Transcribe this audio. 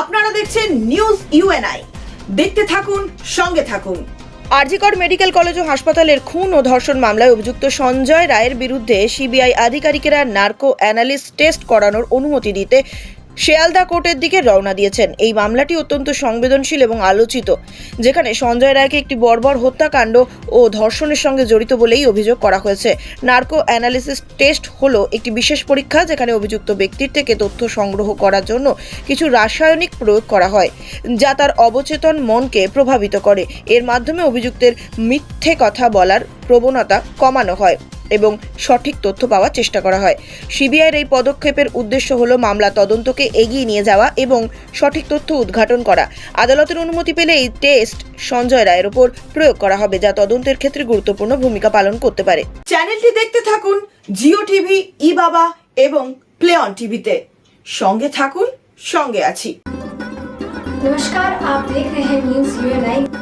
আপনারা দেখছেন news UNI দেখতে থাকুন, সঙ্গে থাকুন। আরজিকর মেডিকেল কলেজ ও হাসপাতালের খুন ও ধর্ষণ মামলায় অভিযুক্ত সঞ্জয় রায়ের বিরুদ্ধে সিবিআই আধিকারিকেরা নার্কো অ্যানালিস্ট টেস্ট করানোর অনুমতি দিতে শিয়ালদা কোর্টের দিকে রওনা দিয়েছেন। এই মামলাটি অত্যন্ত সংবেদনশীল এবং আলোচিত, যেখানে সঞ্জয় রায়কে একটি বর্বর হত্যাকাণ্ড ও ধর্ষণের সঙ্গে জড়িত বলেই অভিযোগ করা হয়েছে। নার্কো অ্যানালিসিস টেস্ট হলো একটি বিশেষ পরীক্ষা, যেখানে অভিযুক্ত ব্যক্তির থেকে তথ্য সংগ্রহ করার জন্য কিছু রাসায়নিক প্রয়োগ করা হয়, যা তার অবচেতন মনকে প্রভাবিত করে। এর মাধ্যমে অভিযুক্তের মিথ্যে কথা বলার প্রবণতা কমানো হয়। এবং সঠিক তথ্য পাওয়ার চেষ্টা করা হয় সিবিআইয়ের এই পদক্ষেপের উদ্দেশ্য হলো মামলা তদন্তকে এগিয়ে নিয়ে যাওয়া এবং সঠিক তথ্য উদ্ঘাটন করা আদালতের অনুমতি পেলে এই টেস্ট সঞ্জয় রায়ের উপর প্রয়োগ করা হবে যা তদন্তের ক্ষেত্রে গুরুত্বপূর্ণ ভূমিকা পালন করতে পারে চ্যানেলটি দেখতে থাকুন জিও টিভি ই বাবা এবং প্লে অন টিভিতে সঙ্গে থাকুন সঙ্গে আছি नमस्कार आप देख रहे हैं न्यूज यूएनआई